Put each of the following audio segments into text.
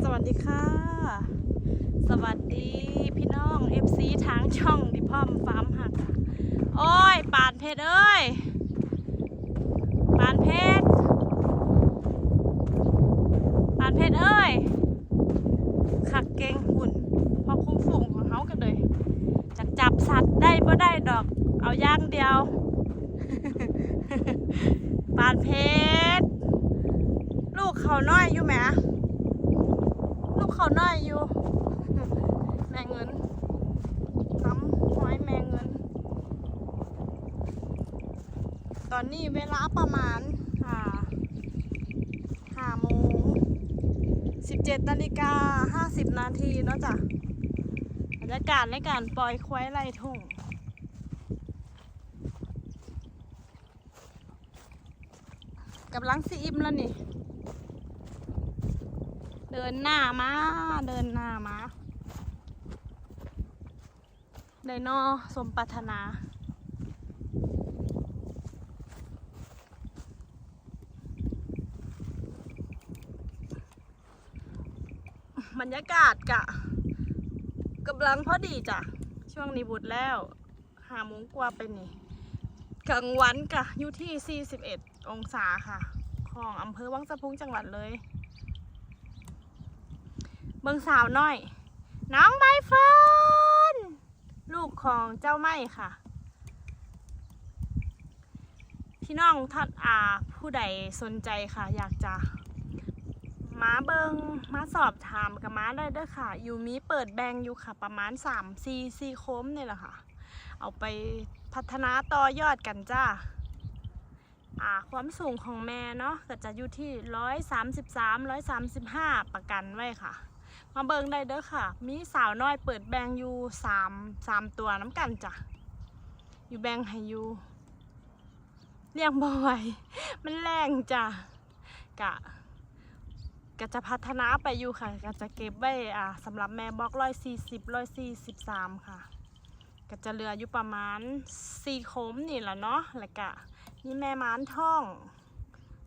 สวัสดีค่ะ สวัสดีพี่น้อง FC ทางช่องดิพอมฟาร์มหักค่ะโอ้ยปานเพชรเอ้ยปานเพชรปานเพชรเอ้ยขักเก่งหุ่นพอคุ้มฝูงของเขากันเลยจักจับสัตว์ได้บ่ได้ดอก เอาอย่างเดียว ปานเพชรลูกเขาน้อยอยู่ไหม ลูกเขาน้อยอยู่ แม่เงินน้ำห้อยแม่เงิน ตอนนี้เวลาประมาณห้าห้าโมงสิบเจ็ดนาฬิกาห้าสิบนาทีเนาะจ้ะบรรยากาศในการปล่อยควายไล่ทุ่งกำลังซีอิมแล้วนี่ เดินหน้ามา เดินหน้ามาไดโนสมปรารถนา บรรยากาศกะกำลังพอดีจ้ะ ช่วงนี้บุดแล้วหาโมงกว่าไปนี่กลางวันกะอยู่ที่ 41 องศาค่ะ ของอำเภอวังสะพุงจังหวัดเลย เบิงสาวน้อย น้องใบเฟิร์นลูกของเจ้าไม่ค่ะ พี่น้องท่านอาผู้ใดสนใจค่ะ อยากจะ ม้าเบิงมาสอบถามกับม้าได้เด้อค่ะ อยู่มีเปิดแบงอยู่ค่ะ ประมาณ3 4 4โค้มนี่แหละค่ะ เอาไปพัฒนาต่อยอดกันจ้าอ่าความสูงของแม่เนาะก็จะอยู่ที่ร้อยสามสิบสามร้อยสามสิบห้าประกันไว้ค่ะ มาเบิงได้เด้อค่ะ มีสาวน้อยเปิดแบงอยู่สามสามตัวน้ำกันจ้ะอยู่แบงให้อยู่เลี้ยงบ่ไหวมันแรงจ้ะกะ ก็จะพัฒนาไปอยู่ค่ะก็จะเก็บไว้อ่าสำหรับแม่บล็อกร้อยสี่สิบร้อยสี่สิบสามค่ะ ก็จะเหลืออยู่ประมาณสี่โคมนี่แหละเนาะแล้วก็นี่แม่ม้านท่อง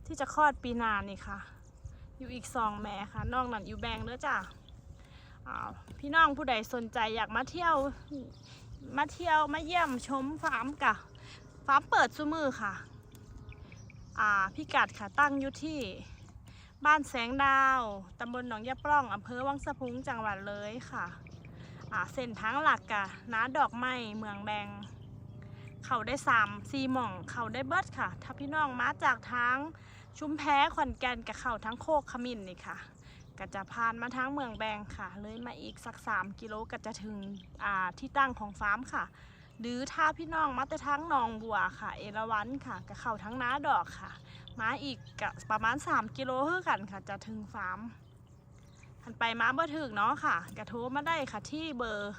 ที่จะคลอดปีนานี่ค่ะ อยู่อีกสองแม่ค่ะนอกนั้นอยู่แบงเด้อจ้ะพี่น้องผู้ใดสนใจอยากมาเที่ยวมาเที่ยวมาเยี่ยมชมฟาร์มกะฟาร์มเปิดซุมือค่ะ อ่าพิกัดค่ะตั้งอยู่ที่ บ้านแสงดาวตำบลหนองยะปล้องอำเภอวังสะพุงจังหวัดเลยค่ะเส้นทางหลักกะน้าดอกไม้เมืองแบง เขาได้สามซีหม่อง เขาได้เบิดค่ะ ถ้าพี่น้องมาจากทางชุมแพขอนแก่นกับเขาทั้งโคกขมิ้นนี่ค่ะก็จะผ่านมาทางเมืองแบงค่ะ เลยมาอีกสัก 3 กิโลก็จะถึงที่ตั้งของฟาร์มค่ะ หรือถ้าพี่น้องมาแต่ทางหนองบัวค่ะ เอราวันค่ะกับเข่าทั้งน้าดอกค่ะ มาอีกกประมาณ 3 กิโลเท่ากันค่ะ จะถึงฟาร์มหันไปมาบ่ถึกเนาะค่ะ กระโทรมาได้ค่ะที่เบอร์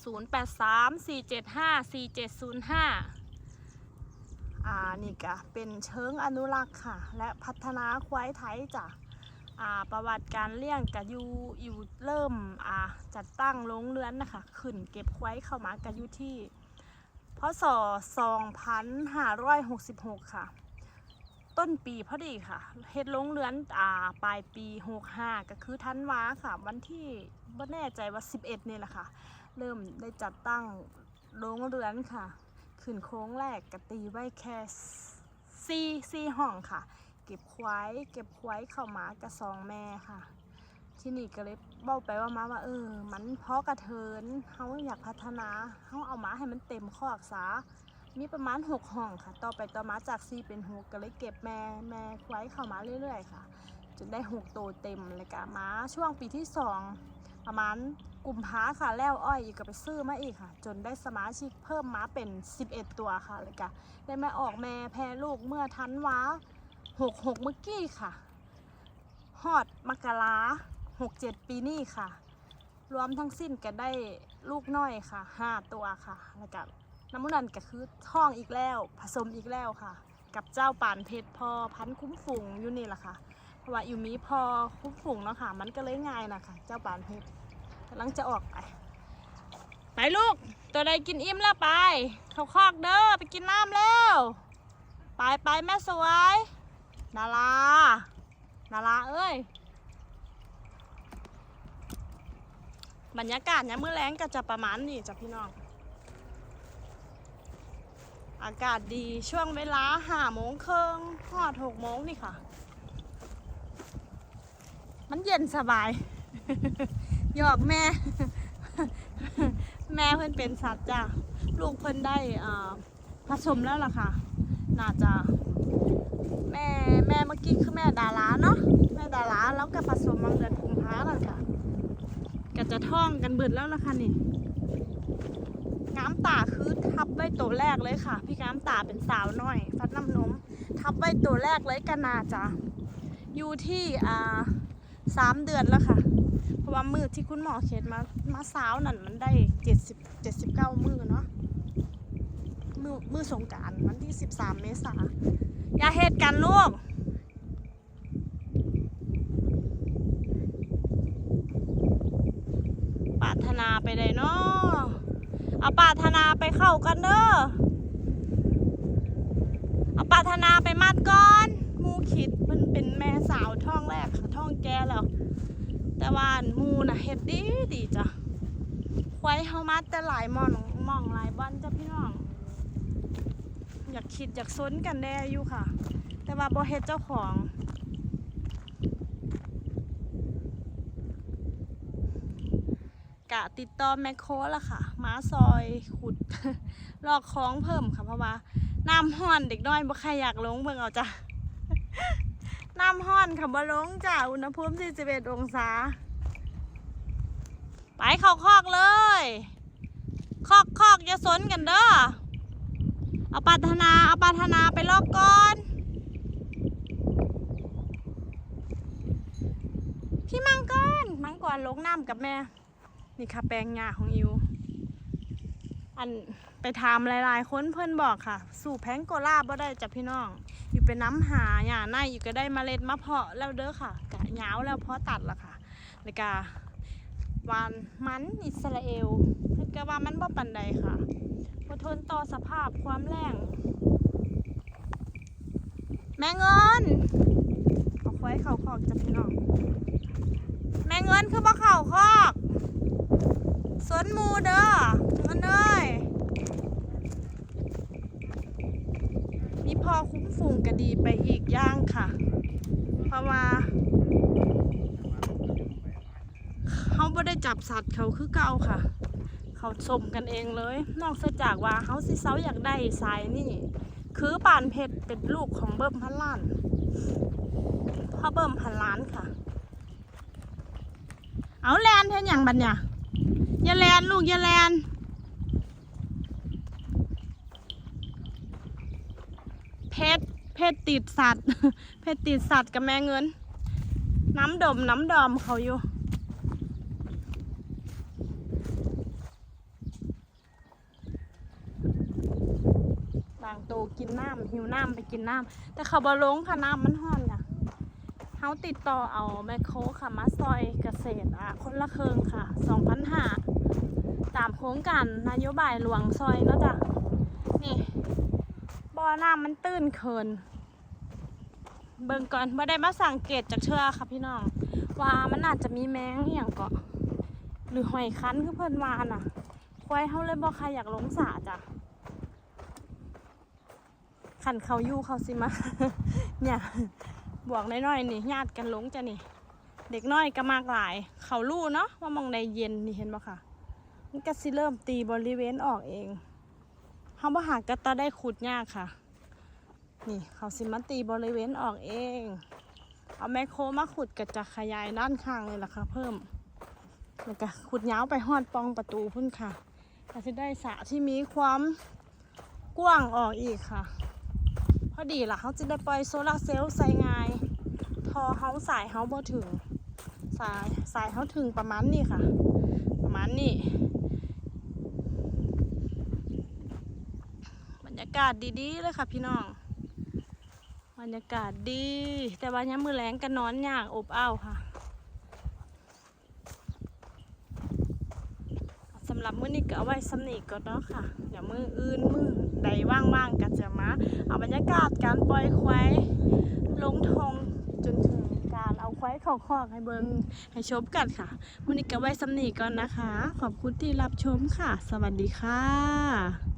0834754705 อ่านี่ก็เป็นเชิงอนุรักษ์ค่ะ และพัฒนาควายไทยจ้ะ ประวัติการเลี้ยงกับยูอยู่เริ่มจัดตั้งโรงเรือนนะคะขึ้นเก็บควายเข้ามากับอยู่ที่พศ2566 ค่ะ ต้นปีพอดีค่ะเฮ็ดโรงเรือนอ่าปลายปี 65 ก็คือธันวาค่ะ วันที่ไม่แน่ใจว่า 11นี่แหละค่ะ เริ่มได้จัดตั้งโรงเรือนค่ะ ขึ้นโค้งแรกกะตีไว้แค่ซีซีห้องค่ะ ก็บควายเก็บควายเข้ามากระสองแม่ค่ะ ที่นี่ก็เลยเบ้าไปว่ามาว่าเออ มันเพาะกระเทินเขาอยากพัฒนาเขาเอามาให้มันเต็มคอกซามีประมาณหกห้องค่ะ ต่อไปต่อมาจากซีเป็นหกก็เลยเก็บแม่แม่ควายเข้ามาเรื่อยๆค่ะ จนได้หกโตวเต็มเลยกะมาช่วงปีที่สองประมาณกุมภาค่ะแล้วอ้อยอีกก็ไปซื้อมาอีกค่ะ จนได้สมาชิกเพิ่มมาเป็น 11 ตัวค่ะเลยกะได้มาออกแม่แพรลูกเมื่อทันว้า 66เมื่อกี้ค่ะฮอดมกรา67ปีนี้ค่ะ รวมทั้งสิ้นก็ได้ลูกน้อยค่ะ5ตัวค่ะแล้วก็น้ำมันนันก็คือท้องอีกแล้ว ผสมอีกแล้วค่ะ กับเจ้าป่านเพชรพอพันคุ้มฝูงอยู่นี่แหละค่ะเพราะว่าอยู่มีพอคุ้มฝูงเนาะค่ะ มันก็เลยง่ายนะคะเจ้าปานเพชรกำลังจะออกไปไปลูก ตัวใดกินอิ่มแล้วไป เขาคอกเด้อไปกินน้ำแล้ว ไปไปแม่สวย นารานาราเอ้ย บรรยากาศเนี่ยามมื้อแรงก็จะประมาณนี้จ้ะพี่น้อง อากาศดีช่วงเวลาห้าโมงครึ่งหอดหกโมงนี่ค่ะ มันเย็นสบาย หยอกแม่ แม่เพิ่นเป็นสัตว์จ้ะ ลูกเพิ่นได้ผสมแล้วล่ะค่ะ น่าจะ แม่แม่เมื่อกี้คือแม่ดาราเนาะแม่ดาราแล้วก็ผสมมาเดือนกุมภาแล้วค่ะก็จะท่องกันเบิดแล้วล่ะค่ะนี่น้ำตาคือทับไว้ตัวแรกเลยค่ะ พี่น้ำตาเป็นสาวน้อย ฟัดน้ำนม ทับไว้ตัวแรกเลยกันนาจ้ะอยู่ที่อ่าสามเดือนแล้วค่ะ เพราะว่ามือที่คุณหมอเขียนมามาสาวนั่นมันได้เจ็ดสิบเจ็ดสิบเก้ามือเนาะมือมือสงการวันที่สิบสามเมษา อย่าเหตุกันลูกปรารถนาไปเลยเนาะเอาปรารถนาไปเข้ากันเด้อเอาปรารถนาไปมัดก่อนมูขิดมันเป็นแม่สาวท้องแรกค่ะท้องแกแล้วแต่ว่ามูน่ะเฮ็ดดีดีจ้ะควายเฮามาแต่หลายหมองหมองหลายวันจ้ะพี่น้อง อยากคิดอยากซนกันแน่อยู่ค่ะ แต่ว่าบ่เฮ็ดเจ้าของ กะติดต่อแมคโครละค่ะมาซอยขุดลอกคล้องเพิ่มค่ะเพราะว่าน้ำห้อนเด็กน้อยบ่ใครอยากลงเบิ่งเอาจ้ะน้ำห้อนค่ะบ่ลงจ้ะอุณหภูมิ41องศาไปเข้าคอกเลย คอกคอกอย่าสนกันเด้อ เอาปรารถนาเอาปรารถนาไปลอกก่อน พี่มังกรมังกรลงน้ำกับแม่ นี่ค่ะแปลงหญ้าของอิว อันไปถามหลายๆคนเพื่อนบอกค่ะ สู่แพงโกลาบ่ได้จ้ะพี่น้อง อยู่ไปน้ำหาหญ้าในอยู่ก็ได้เมล็ดมาเพาะแล้วเด้อค่ะกะหยาวแล้วเพาะตัดละค่ะแล้วก็วานมันอิสราเอลเพิ่นก็ว่ามันบ่ปันใดค่ะ อดทนต่อสภาพความแรงแม่เงินเอาควายเข่าคอกจะพี่น้องแม่เงินคือบ่เข่าคอกสวนมูเด้อเงินเอ้ยมีพอคุ้มฝูงก็ดีไปอีกย่างค่ะ เพราะว่าเขาไม่ได้จับสัตว์เขาคือเก่าค่ะ เขาชมกันเองเลย นอกจากว่าเขาสิเซาอยากได้สายนี่ คือป่านเพชรเป็นลูกของเบิ่มพันล้านพ่อเบิ่มพันล้านค่ะ เอาแลนเท่าอย่างบัดเนี่ยอย่าแลนลูกอย่าแลนเพชรเพชรติดสัตว์ เพชรติดสัตว์กับแม่เงิน น้ำดมน้ำดอมเขาอยู่ บางโตว กินน้ำหิวน้ำไปกินน้ำแต่เขาบอลงค่ะน้ำมันห้อนค่ะเขาติดต่อเอาแมคโครค่ะมาซอยเกษตรอะคนละเคิงค่ะสองพันห้าตามโครงการนโยบายหลวงซอยเนาะจ้ะนี่บ่อน้ำมันตื้นเคินเบิ่งก่อนบ่ได้มาสังเกตจากเชือค่ะพี่น้องว่ามันอาจจะมีแมงอย่างเกาะหรือหอยคั้นคือเพิ่นวาน่ะควายเขาเลยบ่ใครอยากลงสระจ้ะ ขันเขาอยู่เขาสิมา เนี่ยบวกน้อยๆนี่ญาติกันหลงจะนี่ เด็กน้อยก็มากหลาย เขารู้เนาะว่ามองในเย็นนี่เห็นบ่ค่ะมันก็สิเริ่มตีบริเวณออกเองเขาบ่หากก็ตาได้ขุดยากค่ะ นี่เขาสิมาตีบริเวณออกเอง เอาแมคโครมาขุดก็จะขยายด้านข้างเลยล่ะค่ะ เพิ่มแล้วก็ขุดยาวไปหอดปองประตูพุ่นค่ะก็จะได้สระที่มีความกว้างออกอีกค่ะ อดีล่ะเขาจะได้ปล่อยโซลาร์เซลล์ใส่ง่ายทอเขาสายเขาบ่ถึง สายสายเขาถึงประมาณนี้ค่ะ ประมาณนี้ บรรยากาศดีๆเลยค่ะพี่น้อง บรรยากาศดี แต่ว่าย้ำมือแรงกันนอนยากอบอ้าวค่ะ สำหรับมื้อนี้ก็เอาไว้สำนีก่อนเนาะค่ะ เดี๋ยวมื้ออื่นมื้อใดว่างๆก็จะมา เอาบรรยากาศการปล่อยควายลงทงจนถึงการเอาควายเขาคอกให้เบิงให้ชมกันค่ะมื้อนี้ก็ไว้สำนีก่อนนะคะ ขอบคุณที่รับชมค่ะ สวัสดีค่ะ